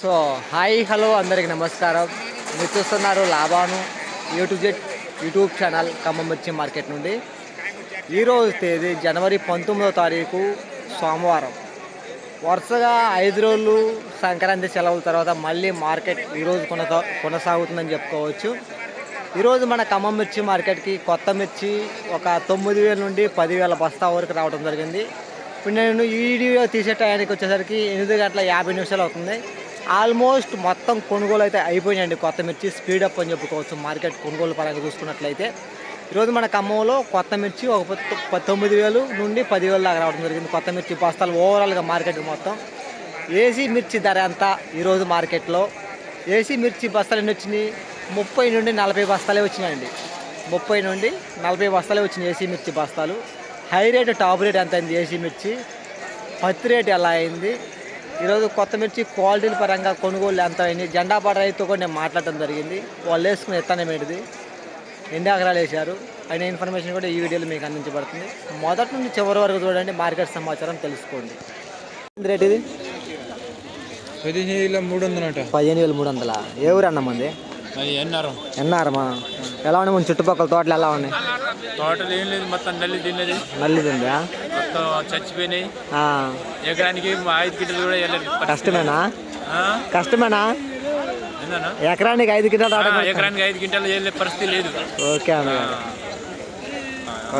So hi hello అందరికి నమస్కారం. మీరు చూస్తున్నారు Laban A to Z YouTube channel Khammam మిర్చి మార్కెట్ నుండి. ఈరోజు తేదీ జనవరి పంతొమ్మిదో తారీఖు సోమవారం. వరుసగా ఐదు రోజులు సంక్రాంతి సెలవుల తర్వాత మళ్ళీ మార్కెట్ ఈరోజు కొనసా కొనసాగుతుందని చెప్పుకోవచ్చు. ఈరోజు మన ఖమ్మం మిర్చి మార్కెట్కి కొత్త మిర్చి ఒక తొమ్మిది వేల నుండి పదివేల బస్తా వరకు రావడం జరిగింది. ఇప్పుడు నేను ఈ వీడియో తీసే టయానికి వచ్చేసరికి ఎనిమిది గంటల యాభై నిమిషాలు అవుతుంది. ఆల్మోస్ట్ మొత్తం కొనుగోలు అయితే అయిపోయినాయండి. కొత్త మిర్చి స్పీడప్ అని చెప్పుకోవచ్చు. మార్కెట్ కొనుగోలు పరంగా చూసుకున్నట్లయితే ఈరోజు మన ఖమ్మంలో కొత్త మిర్చి ఒక ప- తొమ్మిది వేలు నుండి పదివేలు దాకా రావడం జరిగింది. కొత్త మిర్చి బస్తాలు ఓవరాల్గా మార్కెట్ మొత్తం ఏసీ మిర్చి ధర ఎంత ఈరోజు మార్కెట్లో? ఏసీ మిర్చి బస్తాలు ఎన్ని వచ్చినాయి? ముప్పై నుండి నలభై బస్తాలే వచ్చినాయండి. ముప్పై నుండి నలభై బస్తాలే వచ్చినాయి ఏసీ మిర్చి బస్తాలు. హై రేట్ టాప్ రేట్ ఎంత అయింది ఏసీ మిర్చి? పత్తి రేట్ ఎలా అయింది? ఈరోజు కొత్త మిర్చి క్వాలిటీల పరంగా కొనుగోలు ఎంత అయింది? జెండా పాట రైతుతో కూడా నేను మాట్లాడటం జరిగింది. వాళ్ళు వేసుకున్న ఇత్తనం ఏంటిది ఎన్ని ఎకరాలు వేశారు? అయిన ఇన్ఫర్మేషన్ కూడా ఈ వీడియోలో మీకు అందించబడుతుంది. మొదటి నుండి చివరి వరకు చూడండి మార్కెట్ సమాచారం తెలుసుకోండి. రేట్ ఇది? పదిహేను వేల మూడు వందలట పదిహేను వేల మూడు వందల? ఏ ఊరు అన్న మంది? అది ఎన్ఆర్ఎం. ఎన్నారమ్మా ఎలా ఉన్నాయి మన చుట్టుపక్కల తోటలు ఎలా ఉన్నాయి? తోటలు ఏం లేదు మొత్తం నల్లి తిన్నది. నల్లిది ఉందా మొత్తం చచ్చిపోయినాయి. ఎకరానికి ఐదు గిట్టలు కూడా వెళ్ళలేదు కష్టమేనా? కష్టమేనా? ఎకరానికి ఐదు కింటాలు ఎకరానికి ఐదు గింటలు వెళ్ళే పరిస్థితి లేదు. ఓకే అన్న.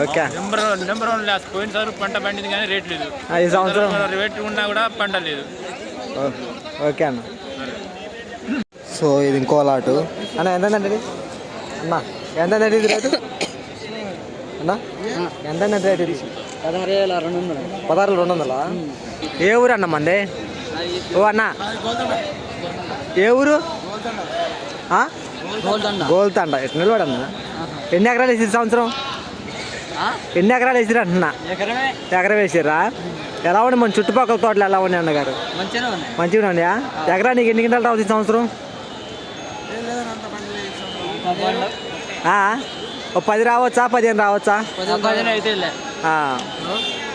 Okay. Number number one loss. పోయినసారి పంట పండింది కానీ రేట్ లేదు. ఈ సంవత్సరం. రేట్ ఉన్నా కూడా పంట లేదు. ఓకే అన్న. సో ఇది ఇంకో లాటు. అన్న ఎంతండి అన్న ఎంతండి ఇది రేటు? అన్న రేటు ఇది? పదహారు వేల రెండు వందలు. పదహారు రెండు వందలా? ఏ ఊరు అన్న మంది? ఓ అన్న. ఏ ఊరు? గోల్తండ ఎట్లా నిలబడన్న? ఎన్ని ఎకరాలు వేసి సంవత్సరం? ఎన్ని ఎకరాలు వేసిరు అంటున్నా? ఎకరం వేసిర్రా? ఎలా ఉండి మన చుట్టుపక్కల తోటలు ఎలా ఉన్నాయి అన్నగారు? మంచిగా ఉన్నాయి. ఎకరానికి ఎన్ని గింటలు రావచ్చు సంవత్సరం? ఓ పది రావచ్చా? పదిహేను రావచ్చా.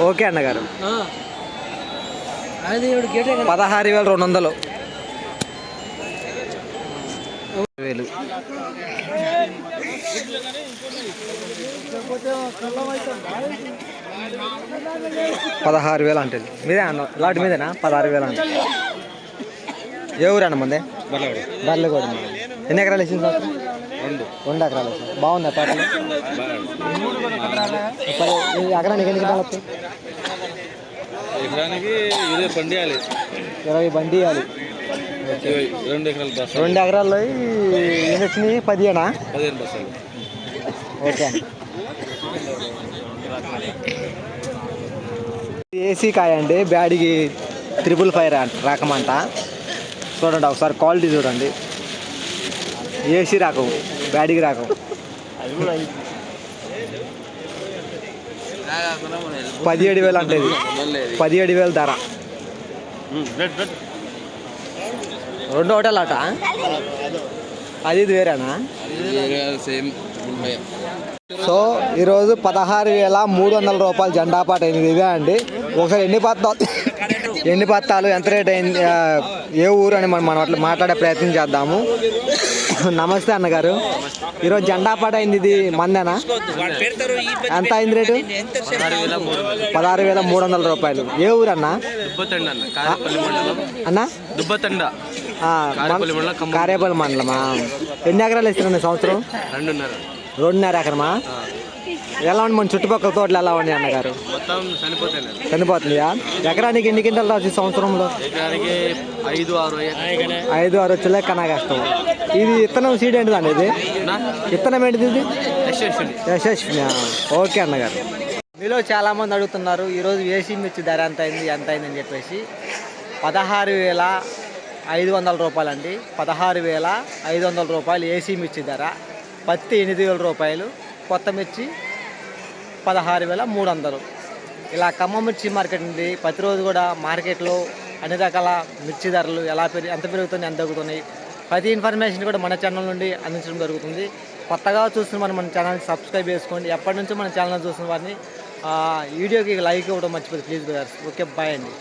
ఓకే అన్నగారు. అది ఇప్పుడు గేటే కదా పదహారు వేల రెండు వందలు. వేలు పదహారు వేలు అంటే. మీదే అన్న లాట్ మీదేనా? పదహారు వేలు అంటే. ఏ ఊరు అన్న మంది? బర్రెలు కూడా ఎన్ని ఎకరాలు వేసింది రెండు ఎకరాలు బాగుంది పాటలు ఎకరానికి ఎన్ని వస్తాయి? ఎకరానికి పండియాలి. ఇరవై బండి ఇవ్వాలి రెండు ఎకరాలు బస్ రెండు ఎకరాల్లో ఎన్ని వచ్చినాయి పదిహేనా? పదిహేను బస్సులు ఓకే. ఏసీ కాయ అండి బ్యాడికి త్రిపుల్ ఫైవ్ రకమంట. చూడండి ఒకసారి క్వాలిటీ చూడండి. ఏసీ రాకం బ్యాడికి రాకం పదిహేడు వేలు అంటే ఇది పదిహేడు వేలు ధర. రెండు హోటల్ అట? అది ఇది వేరేనా? సేమ్ సో ఈరోజు పదహారు వేల మూడు వందల రూపాయలు జెండా పాట అయింది ఇదే అండి. ఒకసారి ఎన్ని పత్తాలు ఎన్ని పత్తాలు ఎంత రేట్ అయింది ఏ ఊరు అని మనం మనం అట్లా మాట్లాడే ప్రయత్నం చేద్దాము. నమస్తే అన్నగారు. ఈరోజు జెండా పాట అయింది ఇది మందేనా? ఎంత అయింది రేటు? పదహారు వేల మూడు వందల రూపాయలు. ఏ ఊరు అన్న అన్న? దుబ్బతండ. కారేపల్లి. కారేపల్లి మండలమా? ఎన్ని ఎకరాలు ఇస్తున్నాను ఈ సంవత్సరం? రెండున్నర. రెండున్నర ఎకరమా? ఎలా ఉంది మన చుట్టుపక్కల తోటలు ఎలా ఉన్నాయి అన్నగారు? మొత్తం చనిపోతాయి చనిపోతుందా ఎకరానికి ఎన్ని గింటలు రావచ్చు ఈ సంవత్సరంలో? ఎకరానికి ఐదు ఆరు ఐదు ఆరు వచ్చేలే కన్నా కష్టం. ఇది ఇత్తనం సీడ్ ఏంటిది అండి ఇది? ఇత్తనం ఏంటిది ఇది? యశస్వి ఓకే అన్నగారు. మీలో చాలా మంది అడుగుతున్నారు ఈరోజు ఏసీ మిర్చి ధర ఎంత అయింది ఎంత అయిందని చెప్పేసి. పదహారు వేల ఐదు వందల రూపాయలు అండి పదహారు వేల ఐదు వందల రూపాయలు ఏసీ మిర్చి ధర. పత్తి ఎనిమిది వేల రూపాయలు. కొత్త మిర్చి పదహారు వేల మూడు వందలు. ఇలా ఖమ్మం మిర్చి మార్కెట్ ఉంది ప్రతిరోజు కూడా మార్కెట్లో అన్ని రకాల మిర్చి ధరలు ఎలా పెరిగి ఎంత పెరుగుతున్నాయి ఎంత తగ్గుతున్నాయి ప్రతి ఇన్ఫర్మేషన్ కూడా మన ఛానల్ నుండి అందించడం జరుగుతుంది. కొత్తగా చూస్తున్న మనం మన ఛానల్ని సబ్స్క్రైబ్ చేసుకోండి. ఎప్పటి నుంచో మన ఛానల్ చూస్తున్న వారిని వీడియోకి లైక్ ఇవ్వడం మర్చిపోతుంది ప్లీజ్ బ్రదర్స్ ఓకే బాయ్ అండి.